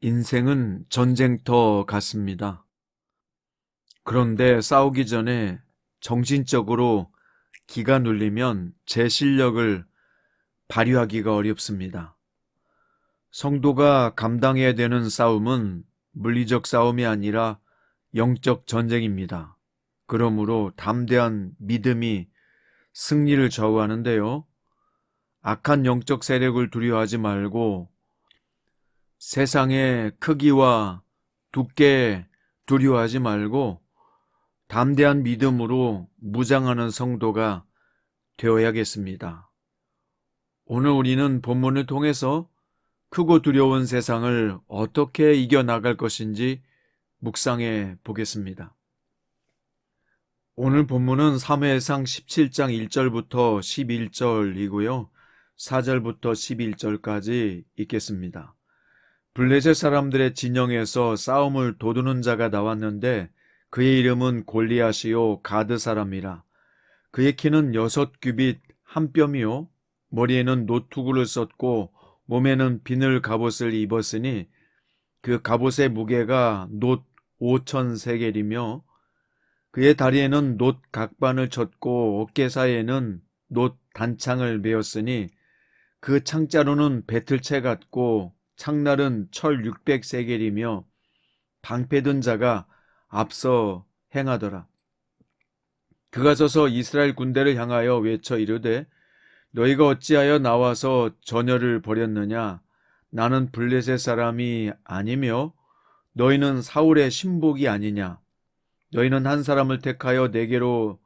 인생은 전쟁터 같습니다. 그런데 싸우기 전에 정신적으로 기가 눌리면 제 실력을 발휘하기가 어렵습니다. 성도가 감당해야 되는 싸움은 물리적 싸움이 아니라 영적 전쟁입니다. 그러므로 담대한 믿음이 승리를 좌우하는데요. 악한 영적 세력을 두려워하지 말고 세상의 크기와 두께 두려워하지 말고 담대한 믿음으로 무장하는 성도가 되어야겠습니다. 오늘 우리는 본문을 통해서 크고 두려운 세상을 어떻게 이겨나갈 것인지 묵상해 보겠습니다. 오늘 본문은 사무엘상 17장 1절부터 11절이고요. 4절부터 11절까지 읽겠습니다. 블레셋 사람들의 진영에서 싸움을 도두는 자가 나왔는데 그의 이름은 골리앗이요 가드 사람이라. 그의 키는 여섯 규빗 한 뼘이요 머리에는 노투구를 썼고 몸에는 비늘 갑옷을 입었으니 그 갑옷의 무게가 놋 오천 세겔이며 그의 다리에는 놋 각반을 쳤고 어깨 사이에는 놋 단창을 메었으니 그 창자로는 배틀채 같고 창날은 철 600세겔이며 방패든 자가 앞서 행하더라. 그가 서서 이스라엘 군대를 향하여 외쳐 이르되 너희가 어찌하여 나와서 전열을 벌였느냐? 나는 블레셋 사람이 아니며 너희는 사울의 신복이 아니냐? 너희는 한 사람을 택하여 내게로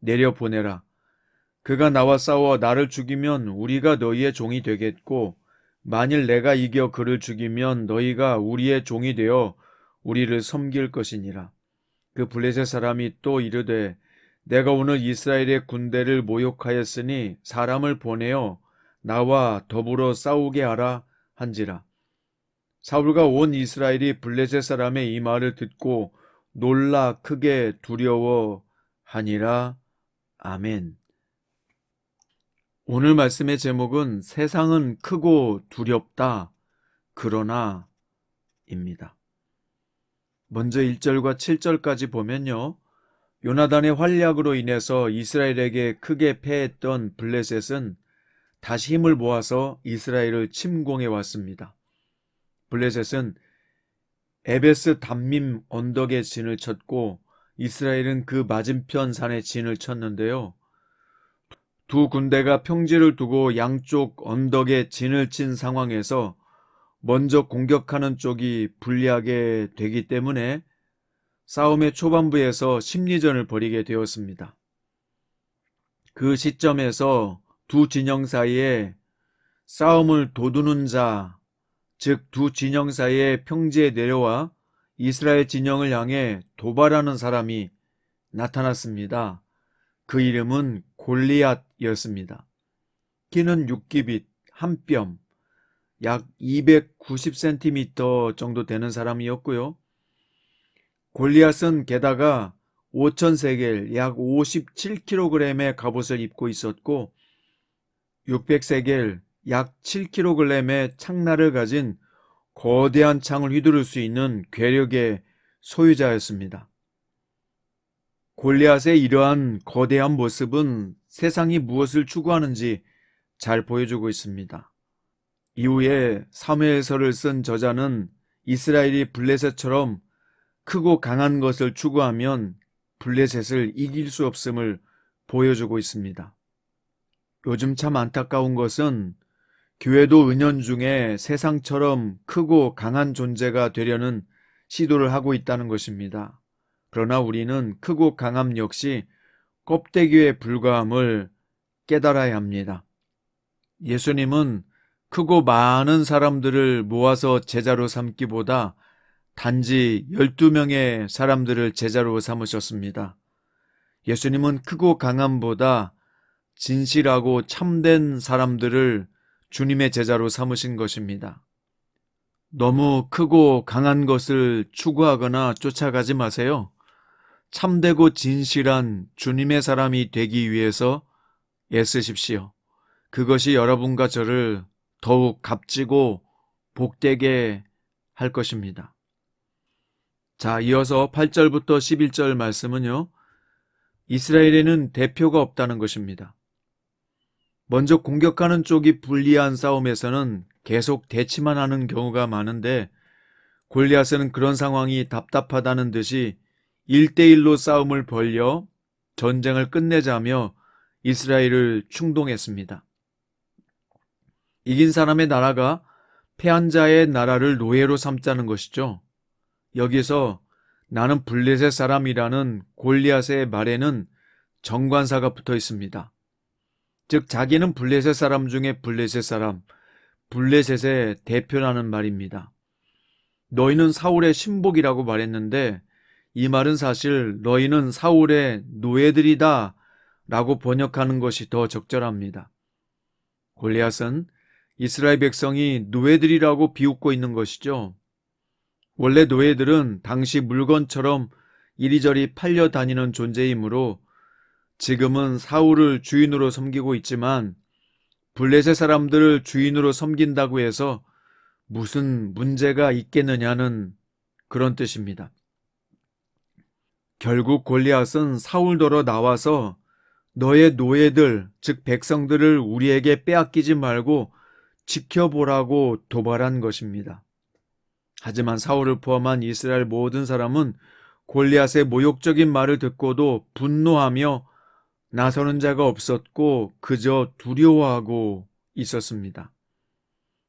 내려 보내라. 그가 나와 싸워 나를 죽이면 우리가 너희의 종이 되겠고 만일 내가 이겨 그를 죽이면 너희가 우리의 종이 되어 우리를 섬길 것이니라. 그 블레셋 사람이 또 이르되 내가 오늘 이스라엘의 군대를 모욕하였으니 사람을 보내어 나와 더불어 싸우게 하라 한지라. 사울과 온 이스라엘이 블레셋 사람의 이 말을 듣고 놀라 크게 두려워하니라. 아멘. 오늘 말씀의 제목은 세상은 크고 두렵다. 그러나 입니다. 먼저 1절과 7절까지 보면요. 요나단의 활약으로 인해서 이스라엘에게 크게 패했던 블레셋은 다시 힘을 모아서 이스라엘을 침공해 왔습니다. 블레셋은 에베스 담밈 언덕에 진을 쳤고 이스라엘은 그 맞은편 산에 진을 쳤는데요. 두 군대가 평지를 두고 양쪽 언덕에 진을 친 상황에서 먼저 공격하는 쪽이 불리하게 되기 때문에 싸움의 초반부에서 심리전을 벌이게 되었습니다. 그 시점에서 두 진영 사이에 싸움을 도두는 자, 즉 두 진영 사이에 평지에 내려와 이스라엘 진영을 향해 도발하는 사람이 나타났습니다. 그 이름은 골리앗이었습니다. 키는 6기빗, 한 뼘, 약 290cm 정도 되는 사람이었고요. 골리앗은 게다가 5천 세겔, 약 57kg의 갑옷을 입고 있었고 600세겔, 약 7kg의 창날을 가진 거대한 창을 휘두를 수 있는 괴력의 소유자였습니다. 골리앗의 이러한 거대한 모습은 세상이 무엇을 추구하는지 잘 보여주고 있습니다. 이후에 사무엘서를 쓴 저자는 이스라엘이 블레셋처럼 크고 강한 것을 추구하면 블레셋을 이길 수 없음을 보여주고 있습니다. 요즘 참 안타까운 것은 교회도 은연중에 세상처럼 크고 강한 존재가 되려는 시도를 하고 있다는 것입니다. 그러나 우리는 크고 강함 역시 껍데기에 불과함을 깨달아야 합니다. 예수님은 크고 많은 사람들을 모아서 제자로 삼기보다 단지 12명의 사람들을 제자로 삼으셨습니다. 예수님은 크고 강함보다 진실하고 참된 사람들을 주님의 제자로 삼으신 것입니다. 너무 크고 강한 것을 추구하거나 쫓아가지 마세요. 참되고 진실한 주님의 사람이 되기 위해서 애쓰십시오. 그것이 여러분과 저를 더욱 값지고 복되게 할 것입니다. 자, 이어서 8절부터 11절 말씀은요. 이스라엘에는 대표가 없다는 것입니다. 먼저 공격하는 쪽이 불리한 싸움에서는 계속 대치만 하는 경우가 많은데 골리앗은 그런 상황이 답답하다는 듯이 1대1로 싸움을 벌려 전쟁을 끝내자며 이스라엘을 충동했습니다. 이긴 사람의 나라가 패한 자의 나라를 노예로 삼자는 것이죠. 여기서 나는 블레셋 사람이라는 골리앗의 말에는 정관사가 붙어 있습니다. 즉 자기는 블레셋 사람 중에 블레셋 사람, 블레셋의 대표라는 말입니다. 너희는 사울의 신복이라고 말했는데 이 말은 사실 너희는 사울의 노예들이다 라고 번역하는 것이 더 적절합니다. 골리앗은 이스라엘 백성이 노예들이라고 비웃고 있는 것이죠. 원래 노예들은 당시 물건처럼 이리저리 팔려 다니는 존재이므로 지금은 사울을 주인으로 섬기고 있지만 블레셋 사람들을 주인으로 섬긴다고 해서 무슨 문제가 있겠느냐는 그런 뜻입니다. 결국 골리앗은 사울더러 나와서 너의 노예들, 즉 백성들을 우리에게 빼앗기지 말고 지켜보라고 도발한 것입니다. 하지만 사울을 포함한 이스라엘 모든 사람은 골리앗의 모욕적인 말을 듣고도 분노하며 나서는 자가 없었고 그저 두려워하고 있었습니다.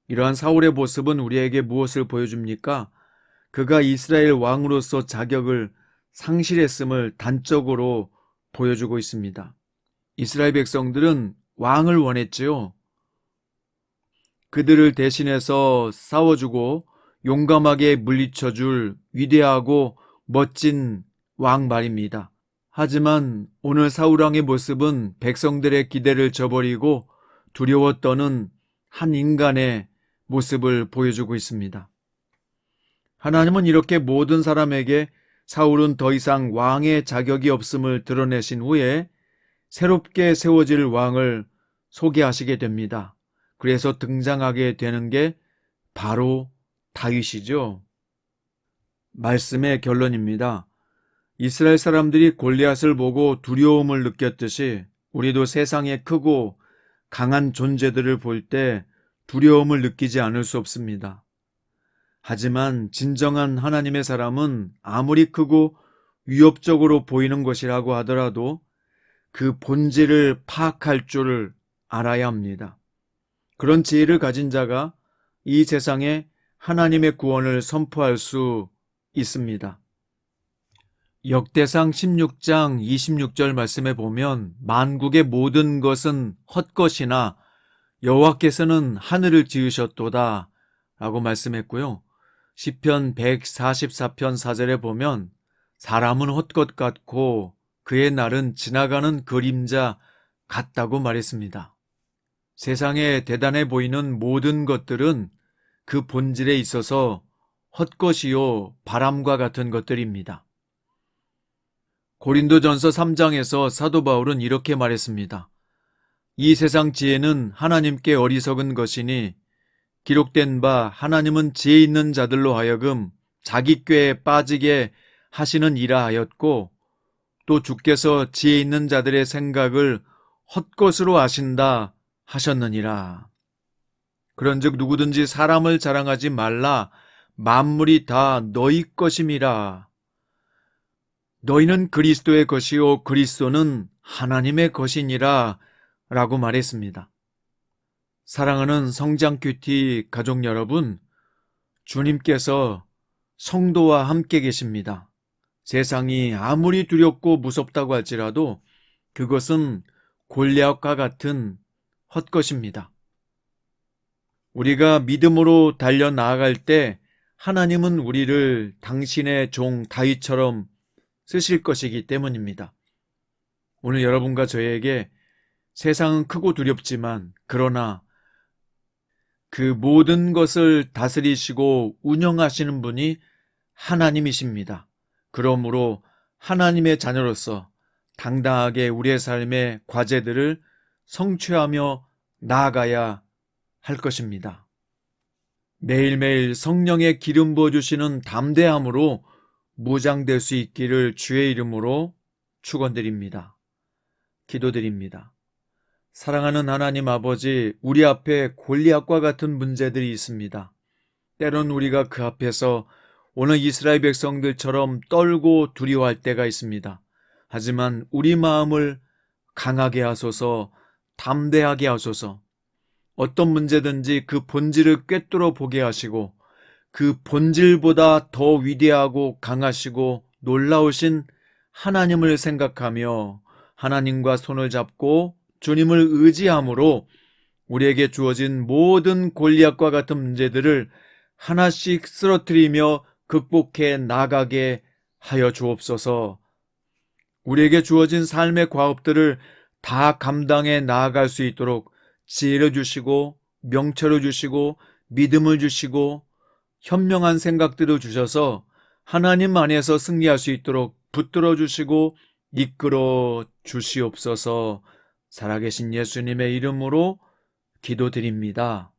이러한 사울의 모습은 우리에게 무엇을 보여줍니까? 그가 이스라엘 왕으로서 자격을 상실했음을 단적으로 보여주고 있습니다. 이스라엘 백성들은 왕을 원했지요. 그들을 대신해서 싸워주고 용감하게 물리쳐 줄 위대하고 멋진 왕 말입니다. 하지만 오늘 사울왕의 모습은 백성들의 기대를 저버리고 두려워 떠는 한 인간의 모습을 보여주고 있습니다. 하나님은 이렇게 모든 사람에게 사울은 더 이상 왕의 자격이 없음을 드러내신 후에 새롭게 세워질 왕을 소개하시게 됩니다. 그래서 등장하게 되는 게 바로 다윗이죠. 말씀의 결론입니다. 이스라엘 사람들이 골리앗을 보고 두려움을 느꼈듯이 우리도 세상에 크고 강한 존재들을 볼 때 두려움을 느끼지 않을 수 없습니다. 하지만 진정한 하나님의 사람은 아무리 크고 위협적으로 보이는 것이라고 하더라도 그 본질을 파악할 줄을 알아야 합니다. 그런 지혜를 가진 자가 이 세상에 하나님의 구원을 선포할 수 있습니다. 역대상 16장 26절 말씀에 보면 만국의 모든 것은 헛것이나 여호와께서는 하늘을 지으셨도다 라고 말씀했고요. 시편 144편 4절에 보면 사람은 헛것 같고 그의 날은 지나가는 그림자 같다고 말했습니다. 세상에 대단해 보이는 모든 것들은 그 본질에 있어서 헛것이요 바람과 같은 것들입니다. 고린도전서 3장에서 사도 바울은 이렇게 말했습니다. 이 세상 지혜는 하나님께 어리석은 것이니 기록된 바 하나님은 지혜 있는 자들로 하여금 자기 꾀에 빠지게 하시는 이라 하였고 또 주께서 지혜 있는 자들의 생각을 헛것으로 아신다 하셨느니라. 그런즉 누구든지 사람을 자랑하지 말라 만물이 다 너희 것임이라. 너희는 그리스도의 것이요 그리스도는 하나님의 것이니라 라고 말했습니다. 사랑하는 성장 큐티 가족 여러분, 주님께서 성도와 함께 계십니다. 세상이 아무리 두렵고 무섭다고 할지라도 그것은 골리앗과 같은 헛것입니다. 우리가 믿음으로 달려 나아갈 때 하나님은 우리를 당신의 종 다윗처럼 쓰실 것이기 때문입니다. 오늘 여러분과 저에게 세상은 크고 두렵지만 그러나 그 모든 것을 다스리시고 운영하시는 분이 하나님이십니다. 그러므로 하나님의 자녀로서 당당하게 우리의 삶의 과제들을 성취하며 나아가야 할 것입니다. 매일매일 성령의 기름 부어주시는 담대함으로 무장될 수 있기를 주의 이름으로 축원드립니다. 기도드립니다. 사랑하는 하나님 아버지, 우리 앞에 골리앗과 같은 문제들이 있습니다. 때론 우리가 그 앞에서 오늘 이스라엘 백성들처럼 떨고 두려워할 때가 있습니다. 하지만 우리 마음을 강하게 하소서, 담대하게 하소서, 어떤 문제든지 그 본질을 꿰뚫어 보게 하시고, 그 본질보다 더 위대하고 강하시고 놀라우신 하나님을 생각하며 하나님과 손을 잡고 주님을 의지함으로 우리에게 주어진 모든 골리앗과 같은 문제들을 하나씩 쓰러뜨리며 극복해 나가게 하여 주옵소서. 우리에게 주어진 삶의 과업들을 다 감당해 나아갈 수 있도록 지혜를 주시고 명철을 주시고 믿음을 주시고 현명한 생각들을 주셔서 하나님 안에서 승리할 수 있도록 붙들어 주시고 이끌어 주시옵소서 살아계신 예수님의 이름으로 기도드립니다.